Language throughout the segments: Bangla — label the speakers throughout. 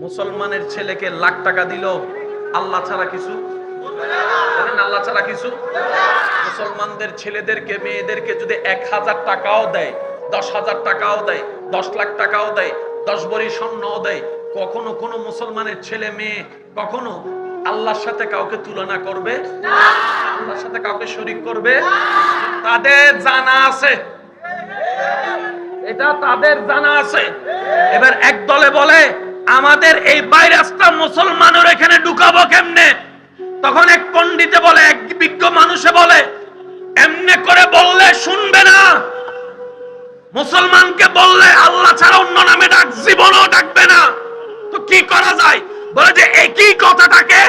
Speaker 1: মুসলমানের ছেলেকে লাখ টাকা দিল, আল্লাহ ছাড়া কিছু? আল্লাহ ছাড়া কিছু? মুসলমানদের ছেলেদেরকে, মেয়েদেরকে যদি এক হাজার টাকাও দেয়, দশ হাজার টাকাও দেয়, দশ লাখ টাকাও দেয়, দশ বড়ি স্বর্ণও দেয়, কখনো কোনো মুসলমানের ছেলে, মেয়ে কখনো আল্লাহর সাথে কাউকে তুলনা করবে? আল্লাহর সাথে কাউকে শরিক করবে? তাদের জানা আছে। এটা তাদের জানা আছে। এবার এক দলে বলে আমাদের এই ভাইরাসটা মুসলমানের এখানে ঢুকাবো কেমনে? তখন এক পণ্ডিতে বলে, এক বিজ্ঞ মানুষে বলে, এমনে করে বললে শুনবে না। মুসলমানকে বললে আল্লাহ ছাড়া অন্য নামে ডাক, জীবনও ডাকবে না। তো কি করা যায়? বলে যে, একই কথাটাকে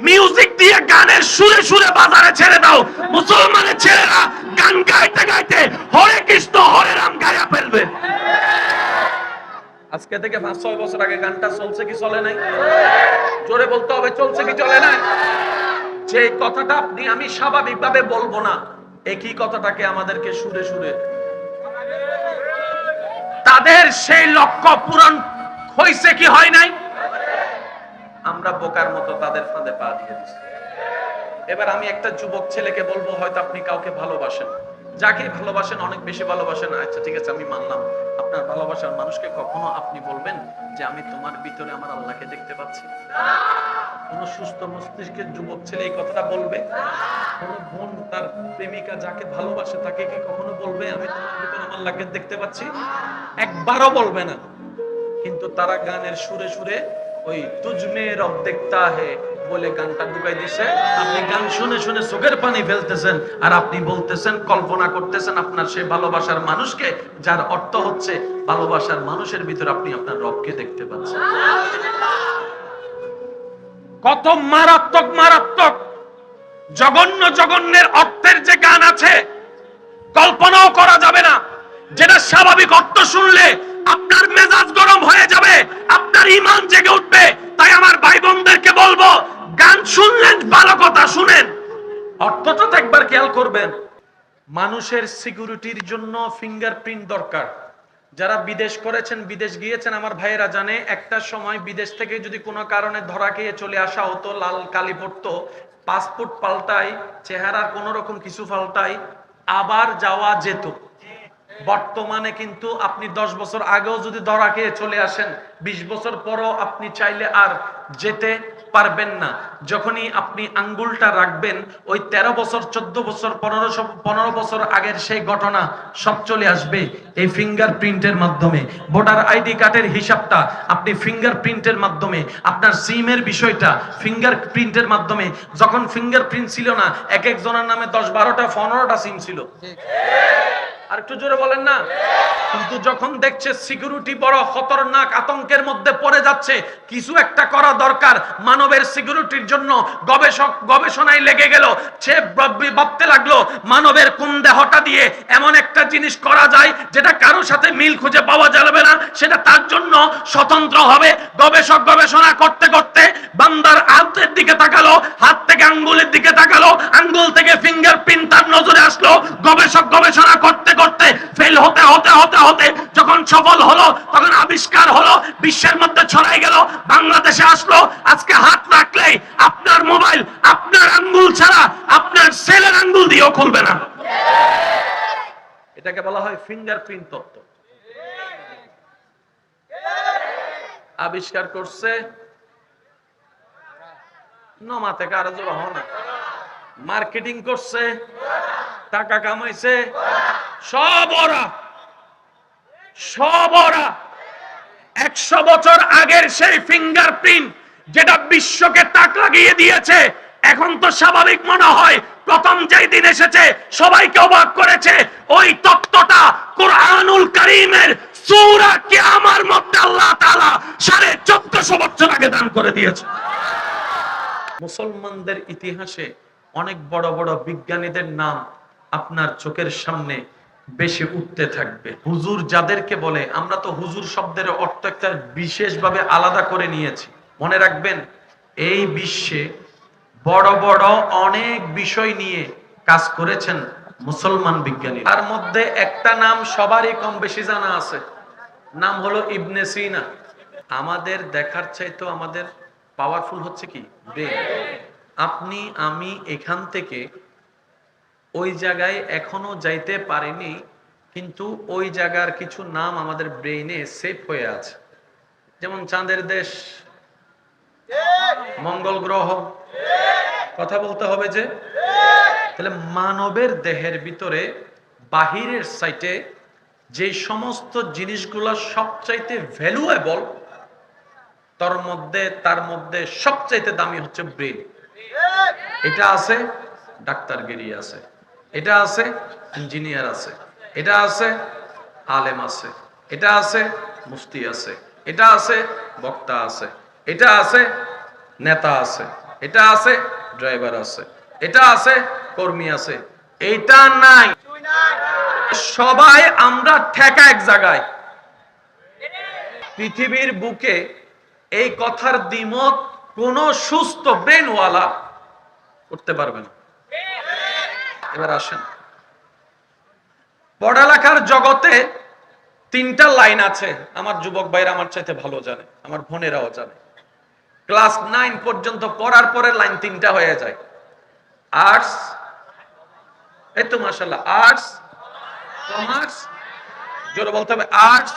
Speaker 1: মিউজিক দিয়ে গানের সুরে সুরে বাজারে ছেড়ে দাও। মুসলমানের ছেলেরা গান গাইতে গাইতে হরে কৃষ্ণ হরে রাম গায়া ফেলবে আজকে থেকে পাঁচ, ছয় বছর আগে গানটা চলছে কি চলে নাই? জোরে বলতে হবে, চলছে কি চলে নাই? যে কথাটা আপনি, আমি স্বাভাবিকভাবে বলব না, একই কথাটাকে আমাদেরকে সুরে সুরে। তাদের সেই লক্ষ্য পূরণ হয়েছে কি হয় নাই? আমরা বোকার মতো তাদের ফাঁদে পা দিয়ে দিচ্ছি এবার আমি একটা যুবক ছেলেকে বলব, হয়তো আপনি কাউকে ভালোবাসেন। যাকে ভালোবাসেন, অনেক বেশি ভালোবাসেন আচ্ছা ঠিক আছে, আমি মানলাম। আপনার ভালোবাসার মানুষকে কখনো আপনি বলবেন যে, আমি তোমার ভিতরে আমার আল্লাহকে দেখতে পাচ্ছি কোন সুস্থ মস্তিষ্কের যুবক ছেলে এই কথাটা বলবে? কোন বোন, তার প্রেমিকা যাকে ভালোবাসে, তাকে কি কখনো বলবে, আমি তোমার ভিতরে আমার আল্লাহকে দেখতে পাচ্ছি একবারও বলবে না। কিন্তু তারা গানের সুরে সুরে ওই তুজমে রব দেখতা হে বলে গানটা ঢুকাই দিছে। আপনি গান শুনে শুনে চোখের পানি ফেলতেছেন আর আপনি বলতেছেন, কল্পনা করতেছেন আপনার সেই ভালোবাসার মানুষকে, যার অর্থ হচ্ছে ভালোবাসার মানুষের ভিতর আপনি আপনার রবকে দেখতে পাচ্ছেন। কত মারাত্মক মারাত্মক, জঘন্য, জঘন্যের অর্থের যে গান আছে, কল্পনাও করা যাবে না। যেটা স্বাভাবিক অর্থ শুনলে আপনার মেজাজ গরম হয়ে যাবে, আপনার ইমান জেগে উঠবে। তাই আমার ভাই বোনদেরকে বলব, গান শুনলেন, ভালো কথা শুনেন। অর্থটা তো একবার খেয়াল করবেন, মানুষের সিকিউরিটির জন্য ফিঙ্গারপ্রিন্ট দরকার। যারা বিদেশ করেছেন, বিদেশ গিয়েছেন, আমার ভাইয়েরা জানে, একটা সময় বিদেশ থেকে যদি কোনো কারণে ধরা খেয়ে চলে আসা হতো, লাল কালি পড়তো পাসপোর্ট পাল্টাই চেহারার কোন রকম কিছু পাল্টাই আবার যাওয়া যেত। বর্তমানে কিন্তু আপনি দশ বছর আগেও যদি ধরা খেয়ে চলে আসেন, বিশ বছর পরও আপনি চাইলে আর যেতে পারবেন না। যখনই আপনি আঙ্গুলটা রাখবেন, ওই তেরো বছর, চোদ্দ বছর, পনেরো পনেরো বছর আগের সেই ঘটনা সব চলে আসবে এই ফিঙ্গার প্রিন্টের মাধ্যমে। ভোটার আইডি কার্ডের হিসাবটা আপনি ফিঙ্গার প্রিন্টের মাধ্যমে, আপনার সিমের বিষয়টা ফিঙ্গার প্রিন্টের মাধ্যমে। যখন ফিঙ্গার প্রিন্ট ছিল না, এক একজনের নামে দশ বারোটা, পনেরোটা সিম ছিল। আর একটু জোরে বলেন না? কিন্তু যখন দেখছে সিকিউরিটি বড় খতরনাক আতঙ্কের মধ্যে পড়ে যাচ্ছে, কিছু একটা করা দরকার। মানবের সিকিউরিটির জন্য গবেষক গবেষণায় লেগে গেল, সে ভাব- ভাবতে লাগল, মানবের কোন দেহটা দিয়ে এমন একটা জিনিস করা যায় যেটা কারোর সাথে মিল খুঁজে পাওয়া যাবে না? সেটা তার জন্য স্বতন্ত্র হবে। গবেষক গবেষণা করতে করতে বান্দার হাতের দিকে তাকালো, হাত থেকে আঙ্গুলের দিকে তাকালো, আঙ্গুল থেকে ফিঙ্গারপ্রিন্ট তার নজরে আসলো। গবেষক গবেষণা করতে করতে ফেল হতে হতে হতে হতে যখন সফল হলো, তখন আবিষ্কার হলো, বিশ্বের মধ্যে ছড়াই গেল, বাংলাদেশে আসলো। আজকে হাত রাখলেই আপনার মোবাইল, আপনার আঙ্গুল ছাড়া আপনার সেলের আঙ্গুল দিয়েও খুলবে না। এটাকে বলা হয় ফিঙ্গারপ্রিন্ট তত্ত্ব। আবিষ্কার করছে নমা থেকে আরও জোর হও না। মার্কেটিং করছে, টাকা কামাইছে, সব ওরা সব ওরা। একশো বছর আগের সেই ফিঙ্গারপ্রিন্ট যেটা বিশ্বকে তাক লাগিয়ে দিয়েছে, এখন তো স্বাভাবিক মনে হয় প্রথম যেই দিন এসেছে, সবাইকে অবাক করেছে, ওই তত্ত্বটা কোরআনুল করিমের সূরা কিয়ামার মধ্যে আল্লাহ তাআলা সাড়ে চোদ্দশো বছর আগে দান করে দিয়েছে। মুসলমানদের ইতিহাসে অনেক বড় বড় বিজ্ঞানীদের নাম আপনার চোখের সামনে বেশি উঠতে থাকবে। হুজুর যাদেরকে বলে, আমরা তো হুজুর শব্দের অর্থ একটা বিশেষভাবে আলাদা করে নিয়েছি। মনে রাখবেন, এই বিশ্বে বড় বড় অনেক বিষয় নিয়ে কাজ করেছেন মুসলমান বিজ্ঞানী তার মধ্যে একটা নাম সবারই কম বেশি জানা আছে। নাম হলো ইবনে সিনা। আমাদের দেখার চাইতো আমাদের পাওয়ারফুল হচ্ছে কি? ব্রেন। আপনি, আমি এখান থেকে ওই জায়গায় এখনও যাইতে পারিনি, কিন্তু ওই জায়গার কিছু নাম আমাদের ব্রেইনে সেভ হয়ে আছে। যেমন চাঁদের দেশ, মঙ্গল গ্রহ। কথা বলতে হবে যে, তাহলে মানবের দেহের ভিতরে বাহিরের সাইটে যে সমস্ত জিনিসগুলো সবচাইতে ভ্যালুয়েবল তার মধ্যে তার মধ্যে সবচাইতে দামি হচ্ছে ব্রেন এটা আছে ডাক্তারগিরি আছে। এটা আছে ইঞ্জিনিয়ার আছে। এটা আছে, আলেম আছে। এটা আছে, মুফতি আছে। এটা আছে, বক্তা আছে। এটা আছে, নেতা আছে। এটা আছে ড্রাইভার আছে। এটা আছে, কর্মী আছে। এইটা নাই। সবাই আমরা ঠেকা এক জায়গায়। পৃথিবীর বুকে এই কথার দ্বিমত কোন সুস্থ ব্রেনওয়ালা করতে পারবে না। এবার আসেন। পড়ালেখার জগতে তিনটা লাইন আছে, আমার যুবক ভাইরা আমার চাইতে ভালো জানে, আমার বোনেরাও জানে। ক্লাস নাইন পর্যন্ত পড়ার পরে লাইন তিনটা হয়ে যায়। আর্টস, এই তো মাসাল্লাহ আর্টস, কমার্স, জোরে বলতে হবে, আর্টস,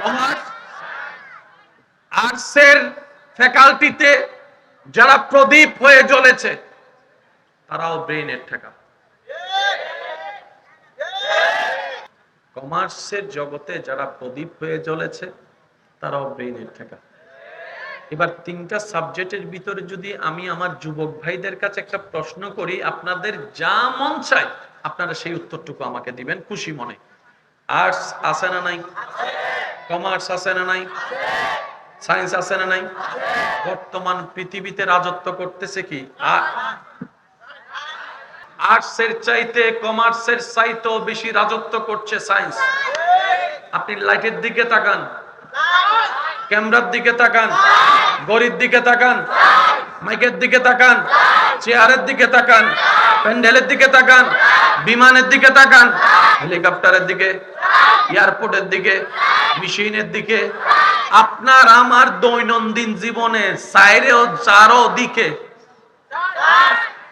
Speaker 1: কমার্স আর্টসের ফ্যাকাল্টিতে যারা প্রদীপ হয়ে জ্বলেছে, তারাও ব্রেইনের ঠেকা। কমার্সের জগতে যারা প্রদীপ হয়ে জ্বলেছে, তারাও ব্রেইনের ঠেকা। এবার তিনটা সাবজেক্টের ভিতরে যদি আমি আমার যুবক ভাইদের কাছে একটা প্রশ্ন করি, আপনাদের যা মন চাই আপনারা সেই উত্তরটুকু আমাকে দিবেন, খুশি মনে। আর্টস আছে না নাই? কমার্স আছে না নাই? সায়েন্স আছে না নাই? বর্তমান পৃথিবীতে রাজত্ব করতেছে কি? আর্টসের চাইতে কমার্সের চাইতেও বেশি রাজত্ব করছে সায়েন্স আপনি লাইটের দিকে তাকান। ক্যামেরার দিকে তাকান। গড়ির দিকে তাকান। মাইকের দিকে তাকান, চেয়ারের দিকে তাকান, প্যান্ডেলের দিকে তাকান, বিমানের দিকে তাকান, হেলিকপ্টারের দিকে, এয়ারপোর্টের দিকে, মেশিনের দিকে। আপনার আমার দৈনন্দিন জীবনে সাইরেও চারো দিকে।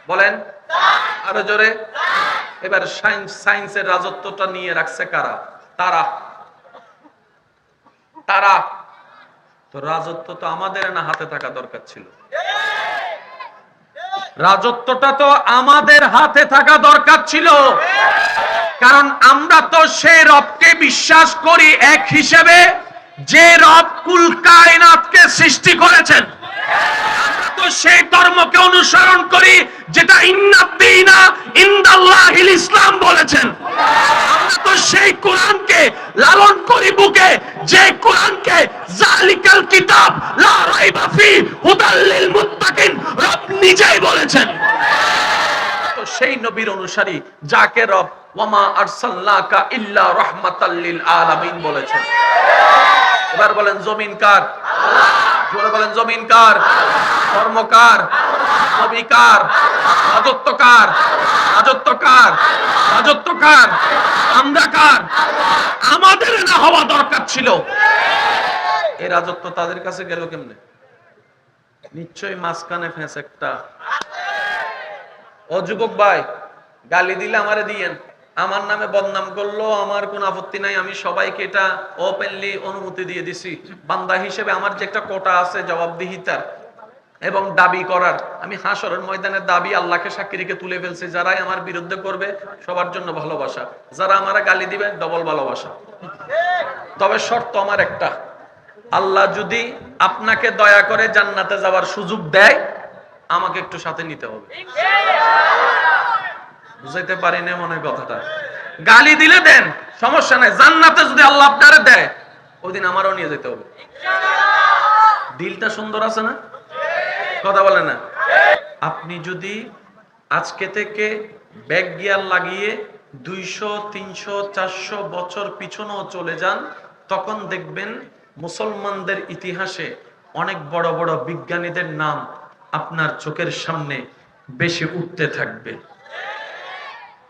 Speaker 1: বলেন, আরও জোরে। এবার সায়েন্স সায়েন্সের রাজত্বটা নিয়ে রাখছে কারা? তারা। তারা। তো রাজত্ব তো আমাদের না হাতে থাকা দরকার ছিল। রাজত্বটা তো আমাদের হাতে থাকা দরকার ছিল। কারণ আমরা তো সেই রবকে বিশ্বাস করি এক হিসেবে, যে রব কুল কায়নাতকে সৃষ্টি করেছেন। তো সেই ধর্মকে অনুসরণ করি, যেটা ইন্নাদ্দিনা ইনদাল্লাহিল ইসলাম বলেছেন। তো সেই কোরআনকে লালন করি বুকে, যে কোরআনকে জালিকাল কিতাব, লা রাইবা ফি হুদাল লিল মুত্তাকিন, রব নিজেই বলেছেন। তো সেই নবীর অনুসারী যাকে রব ওয়ামা আরসালনাকা ইল্লা রাহমাতাল লিল আলামিন বলেছেন। এবার বলেন, জমিন কার? জোরে বলেন, জমিন কার? কর্মকার নবীকার রাজত্বকার রাজত্বকার রাজত্বকার আমরা কার? আমাদের না হওয়া দরকার ছিল। এই রাজত্ব তাদের কাছে গেল কেমনে? নিশ্চয়ই মাঝখানে ফেঁস একটা। ও যুবক ভাই, গালি দিলে আমারে দিয়েন। আমার নামে বদনাম করল, আমার কোন আপত্তি নাই, আমি সবাইকে এটা ওপেনলি অনুমতি দিয়ে দিছি। বান্দা হিসেবে আমার যে একটা কোটা আছে জবাবদিহিতার এবং দাবি করার, আমি হাসরের ময়দানের দাবি আল্লাহকে সাক্ষী রেখে তুলে ফেলছি, যারাই আমার বিরুদ্ধে করবে সবার জন্য ভালোবাসা। যারা আমারা গালি দিবে ডবল ভালোবাসা। তবে শর্ত আমার একটা, আল্লাহ যদি আপনাকে দয়া করে জান্নাতে যাওয়ার সুযোগ দেয়, আমাকে একটু সাথে নিতে হবে। বুঝাইতে পারি না মনে কথাটা। গালি দিলে দেন, সমস্যা নাই। জান্নাতে যদি আল্লাহ আপনারে দেয় ওদিন আমারও নিয়ে যেতে হবে। দিলটা সুন্দর আছে না? কথা বলে না? আপনি যদি আজকে থেকে ব্যাগ গিয়ার লাগিয়ে দুইশো, তিনশো, চারশো বছর পিছনেও চলে যান, তখন দেখবেন মুসলমানদের ইতিহাসে অনেক বড় বড় বিজ্ঞানীদের নাম আপনার চোখের সামনে বেশি উঠতে থাকবে।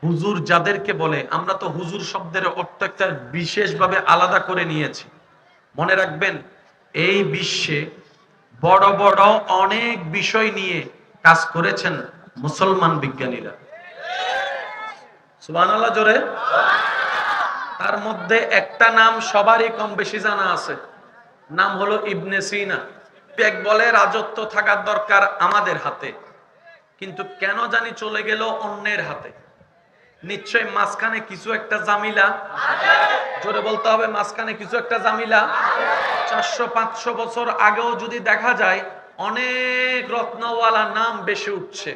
Speaker 1: হুজুর যাদেরকে বলে, আমরা তো হুজুর শব্দের অর্থ একটা বিশেষভাবে আলাদা করে নিয়েছি। মনে রাখবেন, এই বিশ্বে বড় বড় অনেক বিষয় নিয়ে কাজ করেছেন মুসলমান বিজ্ঞানীরা। সুবহানাল্লাহ, জোরে। তার মধ্যে একটা নাম সবারই কম বেশি জানা আছে। নাম হলো ইবনে সিনা। এক বলে, রাজত্ব থাকার দরকার আমাদের হাতে। কিন্তু কেন জানি চলে গেল অন্যের হাতে। নিশ্চয় মাঝখানে কিছু একটা জামিলা? জোরে বলতে হবে, মাঝখানে কিছু একটা জামিলা? চারশো, পাঁচশো বছর আগেও যদি দেখা যায়, অনেক রত্নওয়ালা নাম বেশি উঠছে।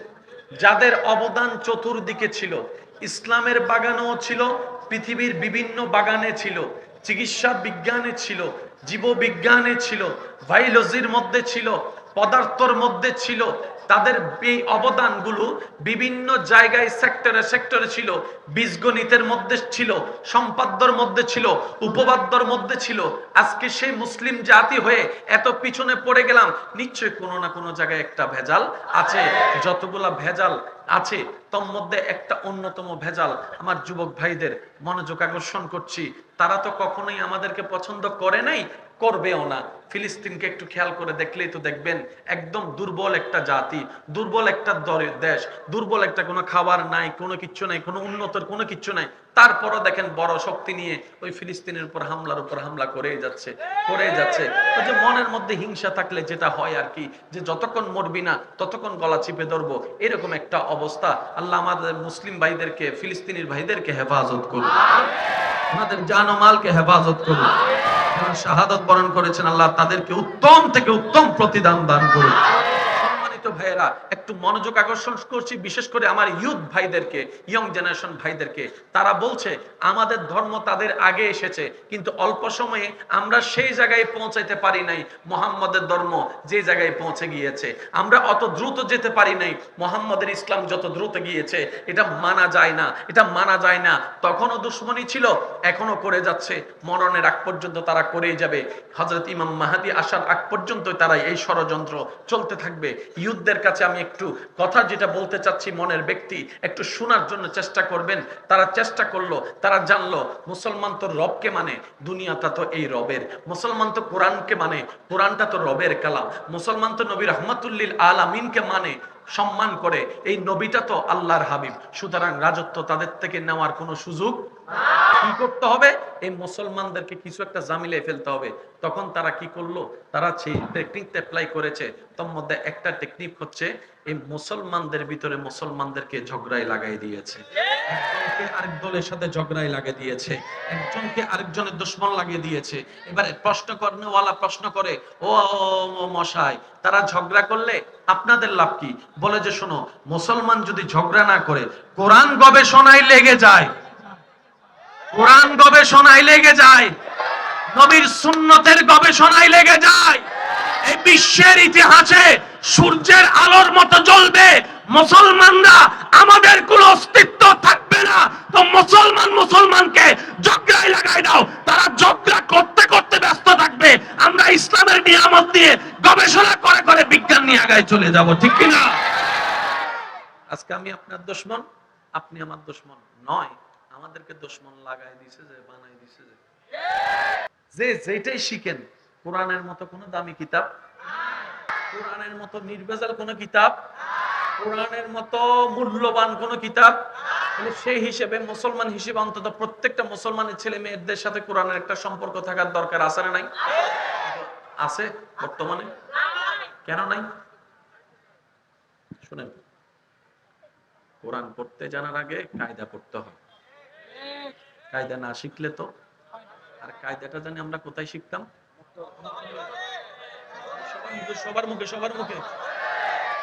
Speaker 1: যাদের অবদান চতুর্দিকে ছিল, ইসলামের বাগানও ছিল, পৃথিবীর বিভিন্ন বাগানে ছিল, চিকিৎসা বিজ্ঞানে ছিল, জীববিজ্ঞানে ছিল বায়োলজির মধ্যে ছিল পদার্থর মধ্যে ছিল, তাদের এই অবদানগুলো বিভিন্ন জায়গায় সেক্টরে সেক্টরে ছিল। বীজগণিতের মধ্যে ছিল, সম্পাদ্যর মধ্যে ছিল, উপবাদ্যর মধ্যে ছিল। আজকে সেই মুসলিম জাতি হয়ে এত পিছনে পড়ে গেলাম নিশ্চয়ই কোনো না কোনো জায়গায় একটা ভেজাল আছে। যতগুলা ভেজাল আছে, তোর মধ্যে একটা অন্যতম ভেজাল আমার যুবক ভাইদের মনোযোগ আকর্ষণ করছি। তারা তো কখনোই আমাদেরকে পছন্দ করে নাই করবেও না। ফিলিস্তিনকে একটু খেয়াল করে দেখলেই তো দেখবেন, একদম দুর্বল একটা জাতি, দুর্বল একটা দেশ, দুর্বল একটা কোনো খাবার নাই, কোনো কিচ্ছু নাই, কোনো উন্নতর কোনো কিচ্ছু নাই। তারপরও দেখেন বড় শক্তি নিয়ে ওই ফিলিস্তিনের উপর হামলার উপর হামলা করেই যাচ্ছে করেই যাচ্ছে। ওই যে মনের মধ্যে হিংসা থাকলে যেটা হয় আর কি, যে যতক্ষণ মরবি না, ততক্ষণ গলা চিপে ধরবো, এরকম একটা অবস্থা। আল্লাহ আমাদের মুসলিম ভাইদেরকে, ফিলিস্তিনির ভাইদেরকে হেফাজত করুন ওনাদের জান ও মালকে হেফাজত করুন। যারা শাহাদত বরণ করেছেন, আল্লাহ তাদেরকে উত্তম থেকে উত্তম প্রতিদান দান করুন। ভাইয়েরা, একটু মনোযোগ আকর্ষণ করছি, বিশেষ করে আমার ইউথ ভাইদেরকে ইয়ং জেনারেশন ভাইদেরকে। তারা বলছে, আমাদের ধর্ম তাদের আগে এসেছে, কিন্তু অল্প সময়ে আমরা সেই জায়গায় পৌঁছাইতে পারি নাই। মোহাম্মদের ধর্ম যে জায়গায় পৌঁছে গিয়েছে। আমরা অত দ্রুত যেতে পারি নাই। মোহাম্মদের ইসলাম যত দ্রুত গিয়েছে, এটা মানা যায় না, এটা মানা যায় না। তখনও দুশ্মনী ছিল এখনও করে যাচ্ছে। মরণের আগ পর্যন্ত তারা করেই যাবে। হজরত ইমাম মাহাদি আসার আগ পর্যন্ত তারা এই ষড়যন্ত্র চলতে থাকবে। ইউথদের কাছে আমি একটু কথা যেটা বলতে চাচ্ছি মনের ব্যক্তি, একটু শোনার জন্য চেষ্টা করবেন। তারা চেষ্টা করল, তারা জানলো, মুসলমান তো রবকে মানে দুনিয়াটা তো এই রবের। মুসলমান তো কোরআনকে মানে কোরআনটা তো রবের কালাম। মুসলমান তো নবী রহমতুল্লিল আলামিনকে মানে সম্মান করে। এই নবীটা তো আল্লাহর হাবিব। সুতরাং রাজত্ব তাদের থেকে নেওয়ার কোনো সুযোগ কি করতে হবে? এই মুসলমানদেরকে কিছু একটা জামিলে ফেলতে হবে। তখন তারা কি করল? তারা সেই টেকনিক অ্যাপ্লাই করেছে। তার মধ্যে একটা টেকনিক হচ্ছে, এই মুসলমানদের ভিতরে মুসলমানদেরকে ঝগড়ায় লাগাই দিয়েছে। আরেক দলের সাথে লাগিয়ে দিয়েছে। একজনকে আরেকজনের দুশ্মন লাগিয়ে দিয়েছে। এবারে প্রশ্ন করেওয়ালা প্রশ্ন করে ও মশাই, তারা ঝগড়া করলে আপনাদের লাভ কি? বলে যে, শোনো, মুসলমান যদি ঝগড়া না করে, কোরআন গবেষণায় লেগে যায়। কোরআন গবেষণায় লেগে যায়, নবীর সুন্নতের গবেষণায় লেগে যায়। এই বিশ্বের ইতিহাসে সূর্যের আলোর মতো জ্বলবে, মুসলমানরা আমাদের কোনো অস্তিত্ব থাকবে না। তো মুসলমান মুসলমানকে ঝগড়ায় লাগাই দাও, তারা ঝগড়া করতে করতে ব্যস্ত থাকবে। আমরা ইসলামের নিয়ামত দিয়ে গবেষণা করে করে বিজ্ঞান নিয়ে আগায় চলে যাব, ঠিক কিনা? আজকে আমি আপনার দুশ্মন, আপনি আমার দুশ্মন নয়। আমাদেরকে দুশ্মন লাগাই দিছে যে বানাই দিছে যে। যে যেটাই শিখেন, কোরআনের মতো কোনো দামি কিতাব? কোরআনের মতো নির্ভেজাল কোনো কিতাব? কোরআনের মতো মূল্যবান কোনো কিতাব? সেই হিসেবে মুসলমান হিসেবে অন্তত প্রত্যেকটা মুসলমানের ছেলে মেয়েদের সাথে কোরআনের একটা সম্পর্ক থাকার দরকার আছে না নাই? আছে বর্তমানে? কেন নাই? শুনেন, কোরআন পড়তে জানার আগে কায়দা পড়তে হয় কায়দা না শিখলে তো? আর কায়দাটা জানি আমরা কোথায় শিখতাম? সবার মুখে সবার মুখে।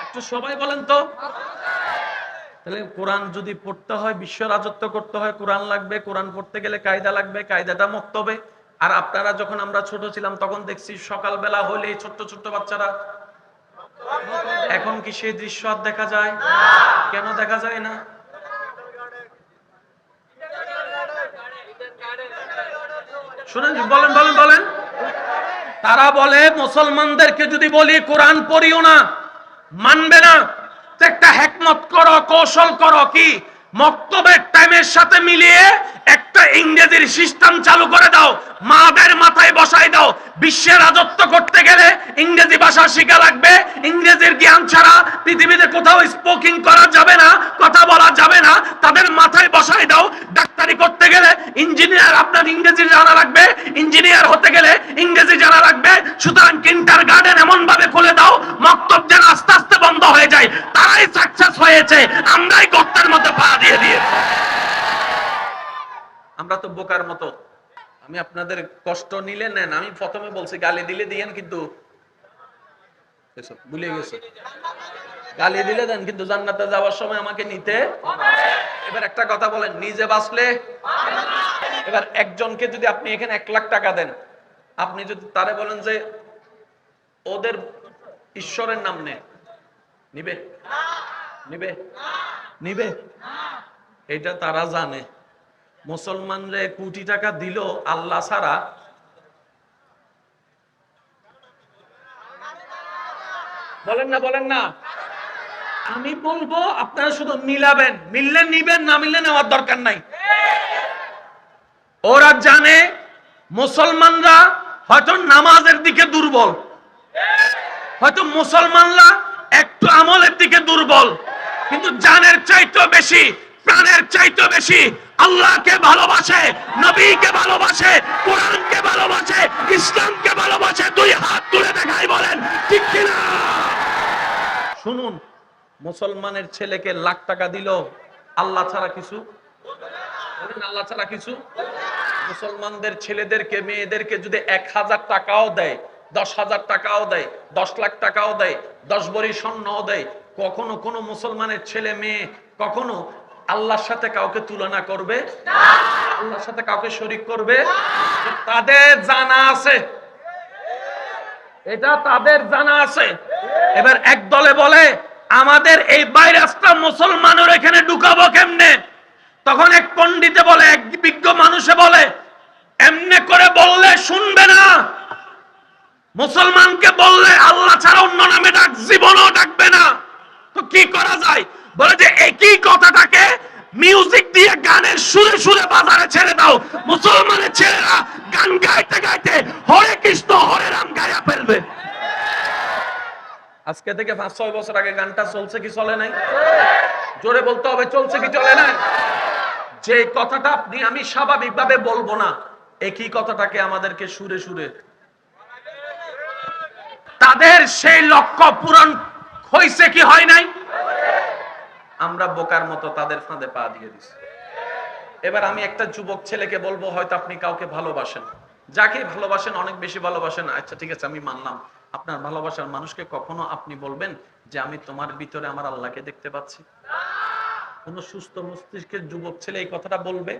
Speaker 1: একটু সবাই বলেন তো। তাহলে কোরআন যদি পড়তে হয় বিশ্ব রাজত্ব করতে হয় কোরআন লাগবে কোরআন পড়তে গেলে কায়দা লাগবে কায়দাটা মক্তবে আর আপনারা যখন আমরা ছোট ছিলাম তখন দেখছি সকালবেলা হলে ছোট্ট ছোট্ট বাচ্চারা। এখন কি সেই দৃশ্য আর দেখা যায়? কেন দেখা যায় না? শুনেন, বলেন বলেন বলেন। তারা বলে, মুসলমানদেরকে যদি বলি, কোরআন পড়িও না, মানবে না। একটা হেকমত করো, কৌশল করো, কি? মক্তবের টাইমের সাথে মিলিয়ে একটা ইংরেজির সিস্টেম চালু করে দাও। মাদের মাথায় বসাই দাও। বিশ্বে রাজত্ব করতে গেলে ইংরেজি ভাষা শিখা লাগবে। ইংরেজির জ্ঞান ছাড়া পৃথিবীতে কোথাও স্পোকিং করা যাবে না, কথা বলা যাবে না। তাদের মাথায় বসাই দাও। ডাক্তারি করতে গেলে আপনার ইংরেজি জানা লাগবে, ইঞ্জিনিয়ার হতে গেলে ইংরেজি জানা লাগবে। সুতরাং কিন্টার গার্ডেন এমন ভাবে খুলে দাও, মক্তব যেন আস্তে আস্তে বন্ধ হয়ে যায়। তারাই সাকসেস হয়েছে, আমরাই গর্তের মধ্যে পা দিয়ে দিয়েছি। আমরা তো বোকার মতো। আমি আপনাদের কষ্ট নিলে নেন, আমি প্রথমে বলছি গালি দিলে দিয়েন কিন্তু। ভুলে গেছে। গালি দিলে দেন, কিন্তু জান্নাতে যাওয়ার সময় আমাকে নিতে এবার একটা কথা বলেন, নিজে বাঁচলে এবার একজনকে যদি আপনি এখানে এক লাখ টাকা দেন, আপনি যদি তারে বলেন যে ওদের ঈশ্বরের নাম নে, নিবে? নিবে? নিবে? এটা তারা জানে। মুসলমানরে কোটি টাকা দিল আল্লাহ ছাড়া বলেন না বলেন না। আমি বলব, আপনারা শুধু মিলাবেন। মিললে নিবেন, না মিললে নেওয়ার দরকার নাই। ওরা জানে, মুসলমানরা হয়তো নামাজের দিকে দুর্বল। হয়তো মুসলমানরা একটু আমলের দিকে দুর্বল। কিন্তু জানের চাইতে বেশি, প্রাণের চাইতে বেশি, আল্লাহকে ভালোবাসে, নবীকে ভালোবাসে, কোরআনকে ভালোবাসে, ইসলামকে ভালোবাসে, দুই হাত তুলে দেখাই বলেন, ঠিক কিনা? শুনুন মুসলমানের ছেলেকে লাখ টাকা দিল, আল্লাহ ছাড়া কিছু? আল্লাহ ছাড়া কিছু? মুসলমানদের ছেলেদেরকে, মেয়েদেরকে যদি এক হাজার টাকাও দেয়, দশ হাজার টাকাও দেয়, দশ লাখ টাকাও দেয়, দশ বড়ি স্বর্ণও দেয়, কখনো কোনো মুসলমানের ছেলে, মেয়ে কখনো আল্লাহর সাথে কাউকে তুলনা করবে? আল্লাহর সাথে কাউকে শরিক করবে? তাদের জানা আছে। এটা তাদের জানা আছে। এবার এক দলে বলে আমাদের এই ভাইরাসটা মুসলমানের এখানে ঢুকাবো কেমনে? তখন এক পণ্ডিতে বলে, এক বিজ্ঞ মানুষে বলে, এমনে করে বললে শুনবে না। মুসলমানকে বললে আল্লাহ ছাড়া অন্য নামে ডাক, জীবনও ডাকবে না। তো কি করা যায়? বলে যে, একই কথাটাকে মিউজিক দিয়ে গানের সুরে সুরে বাজারে ছেড়ে দাও। মুসলমানের ছেলেরা গান গাইতে গাইতে হরে কৃষ্ণ, হরে রাম গায়া ফেলবে। আজকে থেকে পাঁচ, ছয় বছর আগে গানটা চলছে কি চলে নাই? জোরে বলতে হবে, চলছে কি চলে নাই? যে কথাটা আপনি, আমি স্বাভাবিকভাবে বলব না, একই কথাটাকে আমাদেরকে সুরে সুরে। তাদের সেই লক্ষ্য পূরণ হয়েছে কি হয় নাই? আমরা বোকার মতো তাদের ফাঁদে পা দিয়ে দিছি। এবার আমি একটা যুবক ছেলেকে বলব, হয়তো আপনি কাউকে ভালোবাসেন। যাকে ভালোবাসেন, অনেক বেশি ভালোবাসেন। আচ্ছা ঠিক আছে, আমি মানলাম। আপনার ভালোবাসার মানুষকে কখনো আপনি বলবেন যে আমি তোমার ভিতরে আমার আল্লাহকে দেখতে পাচ্ছি? কোন সুস্থ মস্তিষ্কের যুবক ছেলে এই কথাটা বলবে?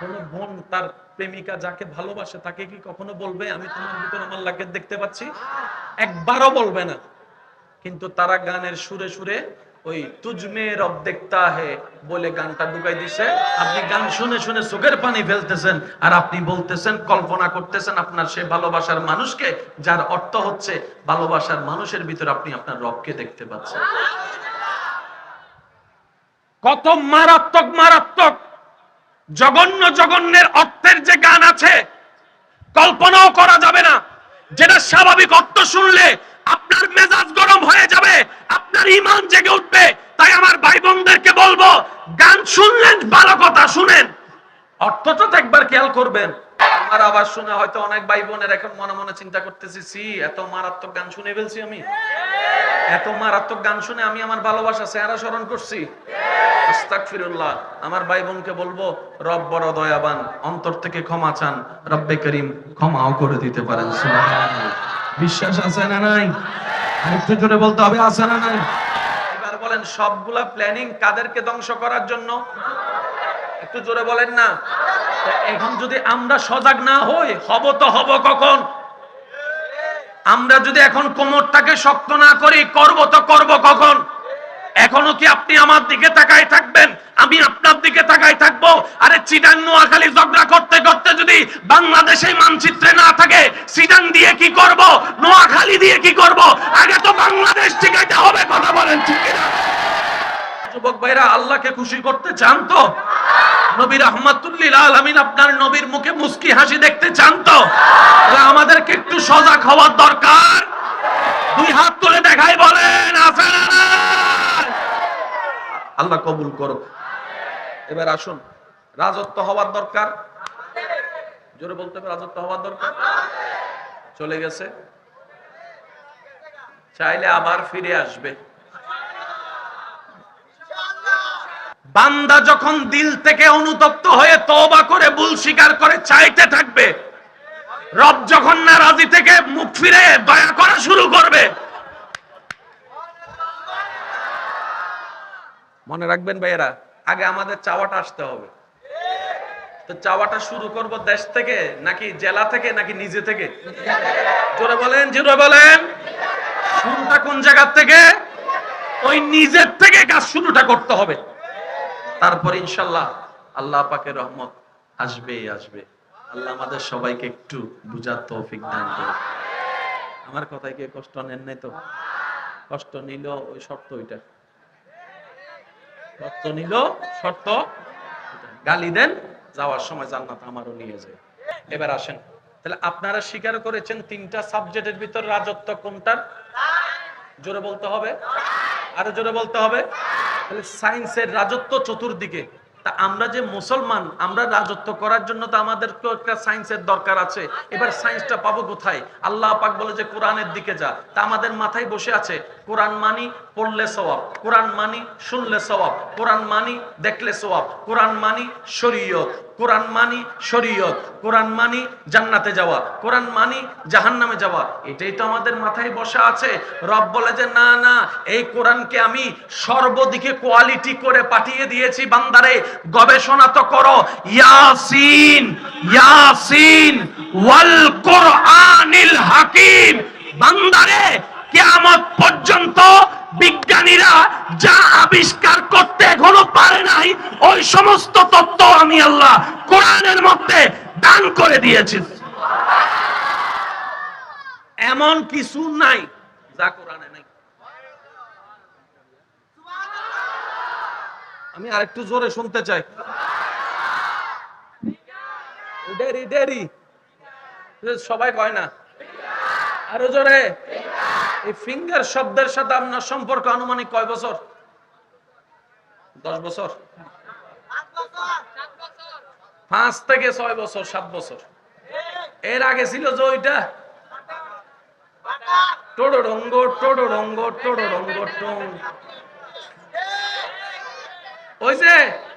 Speaker 1: কোন বোন তার প্রেমিকা যাকে ভালোবাসে তাকে কি কখনো বলবে, আমি তোমার ভিতরে আমার আল্লাহকে দেখতে পাচ্ছি একবারও বলবে না। কিন্তু তারা গানের সুরে সুরে ওই, তুজমে রব দেখতা হে বলে গানটা ঢুকাই দিছে। আপনি গান শুনে শুনে চোখের পানি ফেলতেছেন আর আপনি বলতেছেন, কল্পনা করতেছেন আপনার সেই ভালোবাসার মানুষকে যার অর্থ হচ্ছে ভালোবাসার মানুষের ভিতর আপনি আপনার রবকে দেখতে পাচ্ছেন। কত মারাত্মক মারাত্মক, জঘন্য, জঘন্যের অর্থের যে গান আছে, কল্পনাও করা যাবে না। যেটা স্বাভাবিক অর্থ শুনলে আপনার মেজাজ গরম হয়ে যাবে আপনার ইমান জেগে উঠবে। তাই আমার ভাই বোনদেরকে বলব, গান শুনলেন, ভালো কথা শুনেন। অর্থটা তো একবার খেয়াল করবেন। আমার আবার শুনে হয়তো অনেক ভাই বোনের এখন মনে মনে চিন্তা করতেছি সি এত মারাত্মক গান শুনে ফেলছি আমি। এত মারাত্মক গান শুনে আমি আমার ভালোবাসা চেহারা স্মরণ করছি। আস্তাগফিরুল্লাহ, আমার ভাই বোনকে বলব, রব বড় দয়াবান, অন্তর থেকে ক্ষমা চান। রব্বে করিম ক্ষমাও করে দিতে পারেন বিশ্বাস আছে না নাই? আরেকটু জোরে বলতে হবে, আছে না নাই? এবার বলেন, সবগুলা প্ল্যানিং কাদেরকে ধ্বংস করার জন্য? একটু জোরে বলেন না। এখন যদি আমরা সজাগ না হই, হব তো হব কখন? আমরা যদি এখন কোমরটাকে শক্ত না করি, করব তো করব কখন? এখনও কি আপনি আমার দিকে তাকাই থাকবেন? আমি আপনার দিকে তাকাই থাকব? আরে চিটাং নোয়াখালী ঝগড়া করতে করতে যদি বাংলাদেশে মানচিত্রে না থাকে, চিটাং দিয়ে কি করব? নোয়াখালী দিয়ে কি করব? আগে তো বাংলাদেশ ঠিকাইতে হবে, কথা বলেন ঠিক কিনা? যুবক ভাইরা, আল্লাহকে খুশি করতে চান তো? নবীর রহমাতুল্লিল আলামিন আপনার নবীর মুখে মুস্কি হাসি দেখতে চান তো? আমাদেরকে একটু সজাগ হওয়ার দরকার। দুই হাত তুলে দেখাই বলেন, আছে না? আল্লাহ! কবুল করো এবার আসুন। রাজত্ব হওয়ার দরকার? জোরে বলতে হবে, রাজত্ব হওয়ার দরকার? চলে গেছে। চাইলে আবার ফিরে আসবে। বান্দা যখন দিল থেকে অনুতপ্ত হয়ে তওবা করে ভুল স্বীকার করে চাইতে থাকবে, রব যখন না রাজি থেকে মুখ ফিরে দয়া করা শুরু করবে মনে রাখবেন ভাইয়েরা, আগে আমাদের চাওয়াটা আসতে হবে। তো চাওয়াটা শুরু করব দেশ থেকে নাকি জেলা থেকে নাকি নিজে থেকে? জোরে বলেন জোরে বলেন। শুরুটা কোন জায়গা থেকে? ওই নিজের থেকে কাজ শুরুটা করতে হবে। তারপর ইনশাল্লাহ আল্লাহ পাকের রহমত আসবে আসবে। আল্লাহ আমাদের সবাইকে একটু বুঝার তৌফিক দান করে আমার কথায় কি কষ্ট নেন নাই তো? কষ্ট নিল ওই শর্ত ওইটা। শর্ত নিল, শর্ত, গালি দেন, যাওয়ার সময় জান্নাত আমারও নিয়ে যায়। এবার আসেন, তাহলে আপনারা স্বীকার করেছেন তিনটা সাবজেক্টের ভিতর রাজত্ব কোনটার? জোরে বলতে হবে? আরও জোরে বলতে হবে? তাহলে সায়েন্সের রাজত্ব চতুর্দিকে। তা আমরা যে মুসলমান, আমরা রাজত্ব করার জন্য তো আমাদের তো একটা সায়েন্সের দরকার আছে। এবার সায়েন্সটা পাবো কোথায়? আল্লাহ পাক বলে যে কোরআনের দিকে যা। তা আমাদের মাথায় বসে আছে। কোরআন মানি পড়লে সওয়াব, কোরআন মানি শুনলে সওয়াব, কোরআন মানি দেখলে সওয়াব, কোরআন মানি শরীয়ত, কোরআন মানি শরীয়ত, কোরআন মানি জান্নাতে যাওয়া, কোরআন মানি জাহান্নামে যাওয়া, এটাই তো আমাদের মাথায় বসা আছে। রব বলে যে, না না, এই কোরআনকে আমি সর্বদিকে কোয়ালিটি করে পাঠিয়ে দিয়েছি, বান্দারে, গবেষণা তো করো। ইয়াসিন ইয়াসিন, ওয়াল কোরআনিল হাকিম, বান্দারে, কিয়ামত পর্যন্ত বিজ্ঞানীরা যা আবিষ্কার করতে এখনও পারে নাই ওই সমস্ত তত্ত্ব আমি আল্লাহ কোরআনের মধ্যে দান করে দিয়েছি। এমন কিছু নাই যা কোরআনে নাই। আমি আরেকটু জোরে শুনতে চাই। ডেরি ডেরি। সবাই কয় না? আরও জোরে। এই ফিঙ্গার শব্দের সাথে আপনার সম্পর্ক আনুমানিক কয় বছর? দশ বছর? পাঁচ থেকে ছয় বছর, সাত বছর। এর আগে ছিল যে ওইটা? টোডো রঙ্গ টোডো রঙ্গ টোডো রঙ্গ টং। ওই যে,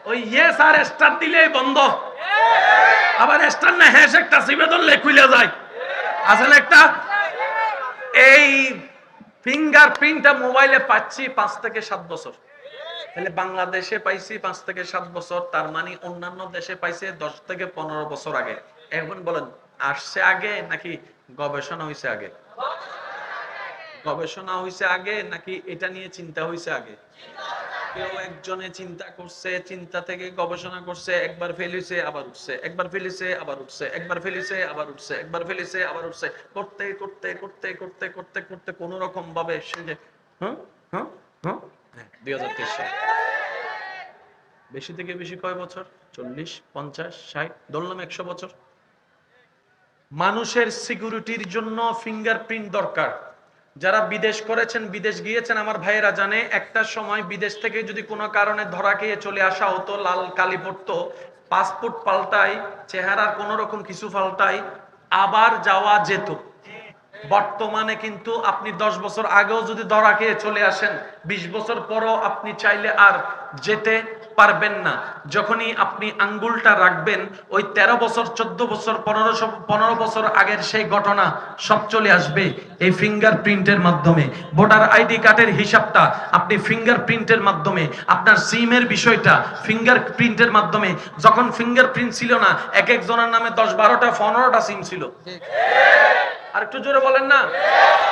Speaker 1: ওই ইয়েস আর স্টার দিলেই বন্ধ। আবার স্টার না হ্যাশ একটা সিবে ধরলে যায়। না একটা? এই ফিঙ্গারপ্রিন্টটা মোবাইলে পাচ্ছি পাঁচ থেকে সাত বছর। তাহলে বাংলাদেশে পাইছি পাঁচ থেকে সাত বছর, তার মানে অন্যান্য দেশে পাইছে দশ থেকে পনেরো বছর আগে। এখন বলেন, আসছে আগে নাকি গবেষণা হয়েছে আগে? গবেষণা হয়েছে আগে নাকি এটা নিয়ে চিন্তা হয়েছে আগে? কেউ একজনে চিন্তা করছে, চিন্তা থেকে গবেষণা করছে, একবার ফেলিছে আবার উঠছে, একবার ফেলিছে আবার উঠছে, একবার ফেলিছে আবার উঠছে, একবার ফেলিছে আবার উঠছে। করতে করতে করতে করতে করতে করতে কোন রকম ভাবে সে যে হ্যাঁ? হ্যাঁ? হ্যাঁ? বেশি থেকে বেশি কয় বছর? চল্লিশ, পঞ্চাশ, ষাট, ধরলাম একশো বছর। মানুষের সিকিউরিটির জন্য ফিঙ্গারপ্রিন্ট দরকার। যারা বিদেশ করেছেন, বিদেশ গিয়েছেন, আমার ভাইয়েরা জানে, একটা সময় বিদেশ থেকে যদি কোনো কারণে ধরা খেয়ে চলে আসা হতো, লাল কালি পড়তো, পাসপোর্ট পাল্টাই চেহারার কোনো রকম কিছু পাল্টাই আবার যাওয়া যেত। বর্তমানে কিন্তু আপনি দশ বছর আগেও যদি ধরা খেয়ে চলে আসেন, বিশ বছর পরও আপনি চাইলে আর যেতে পারবেন না। যখনই আপনি আঙ্গুলটা রাখবেন, ওই তেরো বছর, চোদ্দ বছর, পনেরো পনেরো বছর আগের সেই ঘটনা সব চলে আসবে এই ফিঙ্গার প্রিন্টের মাধ্যমে। ভোটার আইডি কার্ডের হিসাবটা আপনি ফিঙ্গার প্রিন্টের মাধ্যমে, আপনার সিমের বিষয়টা ফিঙ্গার প্রিন্টের মাধ্যমে। যখন ফিঙ্গার প্রিন্ট ছিল না, এক একজনের নামে দশ বারোটা, পনেরোটা সিম ছিল। আর একটু জোরে বলেন না।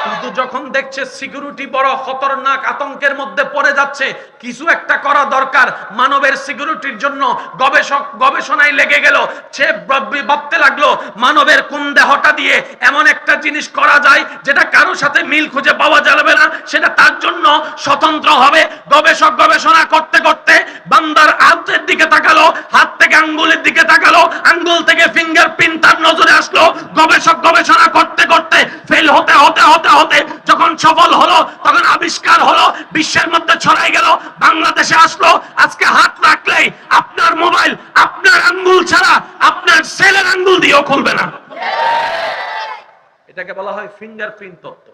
Speaker 1: কিন্তু যখন দেখছে সিকিউরিটি বড় খতরনাক আতঙ্কের মধ্যে পড়ে যাচ্ছে, কিছু একটা করা দরকার। মানবের সিকিউরিটির জন্য গবেষক গবেষণায় লেগে গেল। সে ভাব- ভাবতে লাগল, মানবের কোন দেহটা দিয়ে এমন একটা জিনিস করা যায় যেটা কারোর সাথে মিল খুঁজে পাওয়া যাবে না? সেটা তার জন্য স্বতন্ত্র হবে। গবেষক গবেষণা করতে করতে বান্দার হাতের দিকে তাকালো, হাত থেকে আঙ্গুলের দিকে তাকালো, আঙ্গুল থেকে ফিঙ্গারপ্রিন্ট তার নজরে আসলো। গবেষক হতে যখন সফল হলো, তখন আবিষ্কার হলো, বিশ্বের মধ্যে ছড়াই গেল, বাংলাদেশে আসলো। আজকে হাত রাখলেই আপনার মোবাইল, আপনার আঙ্গুল ছাড়া আপনার সেলের আঙ্গুল দিয়েও খুলবে না। এটাকে বলা হয় ফিঙ্গারপ্রিন্ট তত্ত্ব।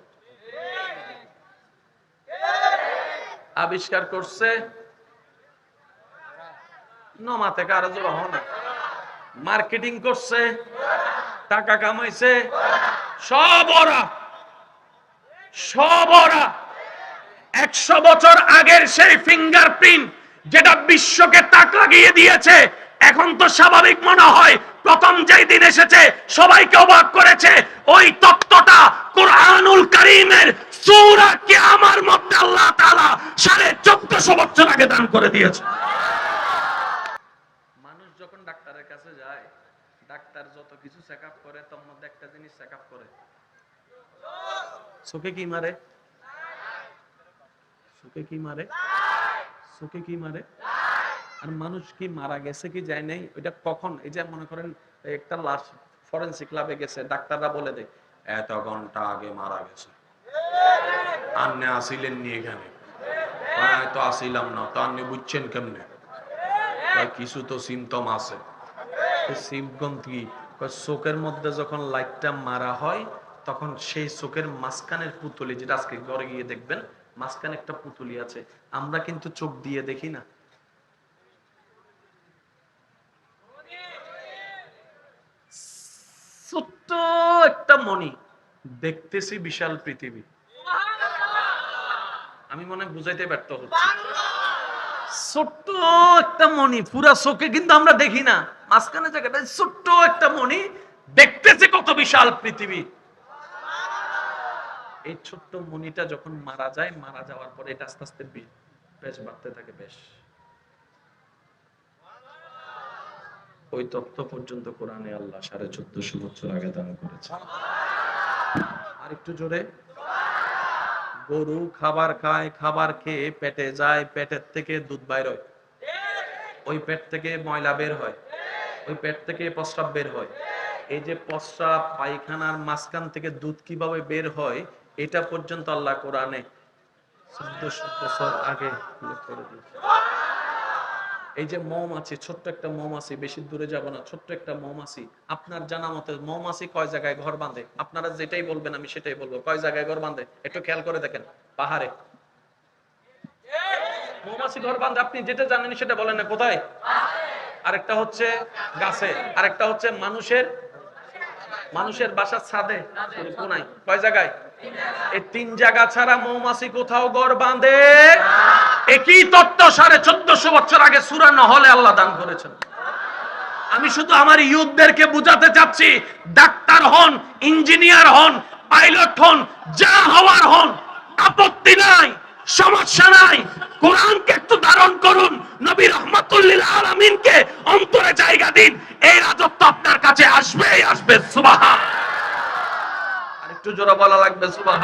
Speaker 1: আবিষ্কার করছে নমা থেকে আরও জোর হও না মার্কেটিং করছে, টাকা কামাইছে, সব ওরা সব একশো বছর আগের সেই ফিঙ্গারপ্রিন্ট যেটা বিশ্বকে তাক লাগিয়ে দিয়েছে, এখন তো স্বাভাবিক মনে হয় প্রথম যেই দিন এসেছে, সবাইকে অবাক করেছে, ওই তত্ত্বটা কোরআনুল করিমের সূরা কিয়ামার মধ্যে আল্লাহ তাআলা সাড়ে চোদ্দশো বছর আগে দান করে দিয়েছে। মানুষ যখন ডাক্তারের কাছে যায়, ডাক্তার যত কিছু চেক আপ করে তার মধ্যে একটা জিনিস চেক আপ করে। চোখে কি মারে? চোখে কি মারে? চোখে কি মারে? আর মানুষ কি মারা গেছে কি যায় নাই? ওইটা কখন? এই যে মনে করেন, একটা লাশ ফরেন্সিক ল্যাবে গেছে, ডাক্তাররা বলে দেয়, এত ঘণ্টা আগে মারা গেছে। আপনি আসিলেন নি এখানে। তো আসিলাম না, তো আপনি বুঝছেন কেমনে? কিছু তো সিমটম আছে। সিমটম কি? চোখের মধ্যে যখন লাইটটা মারা হয় তখন সেই চোখের মাঝখানের পুতুলি যেটা আজকে ঘরে গিয়ে দেখবেন, মাঝখানে একটা পুতুলি আছে। আমরা কিন্তু চোখ দিয়ে দেখি না। ছোট্ট একটা মণি দেখতেছি বিশাল পৃথিবী। আমি মনে বুঝাইতে ব্যর্থ হচ্ছি। ছোট্ট একটা মণি, পুরা চোখে কিন্তু আমরা দেখি না। মাঝখানে জায়গাটা ছোট্ট একটা মণি দেখতেছে কত বিশাল পৃথিবী। এই ছোট্ট মণিটা যখন মারা যায়, মারা যাওয়ার পরে এটা আস্তে আস্তে বেশ বাড়তে থাকে, বেশ। ওই তত্ত্ব পর্যন্ত কোরআনে আল্লাহ সাড়ে চোদ্দশো বছর আগে দান করেছে আর একটু জোরে। গরু খাবার খায়, খাবার খেয়ে পেটে যায়, পেটের থেকে দুধ বাইর হয়। ওই পেট থেকে ময়লা বের হয়। ওই পেট থেকে প্রস্রাব বের হয়। এই যে প্রস্রাব, পায়খানার মাঝখান থেকে দুধ কীভাবে বের হয় এটা পর্যন্ত আল্লাহ কোরআনে চোদ্দশো বছর আগে করে দিয়েছে। এই যে মৌমাছি, ছোট্ট একটা মৌমাছি, বেশি দূরে যাব না, ছোট্ট একটা মৌমাছি। আপনার জানা মতে মৌমাছি কয় জায়গায় ঘর বাঁধে? আপনারা যেটাই বলবেন, আমি সেটাই বলব। কয় জায়গায় ঘর বাঁধে? একটু খেয়াল করে দেখেন, পাহাড়ে। মৌমাছি ঘর বাঁধে, আপনি যেটা জানেন সেটা বলেন না, কোথায়? আরেকটা হচ্ছে গাছে, আরেকটা হচ্ছে মানুষের মানুষের বাসার ছাদে, কোনায়। কয় জায়গায়? এই তিন জায়গা ছাড়া মৌমাছি কোথাও ঘর বাঁধে? একই তত্ত্ব সাড়ে চোদ্দশো বছর আগে সুরা নহলে আল্লাহ দান করেছেন। আমি শুধু আমার ইউথদেরকে বুঝাতে চাচ্ছি, ডাক্তার হন, ইঞ্জিনিয়ার হন, পাইলট হন, যা হওয়ার হন, আপত্তি নাই, সমস্যা নাই। কোরআনকে একটু ধারণ করুন, নবী রহমাতুল্লিল আলামিনকে অন্তরে জায়গা দিন। এই রাজত্ব আপনার কাছে আসবে আসবে সুবাহ একটু জোরে বলা লাগবে সুবাহ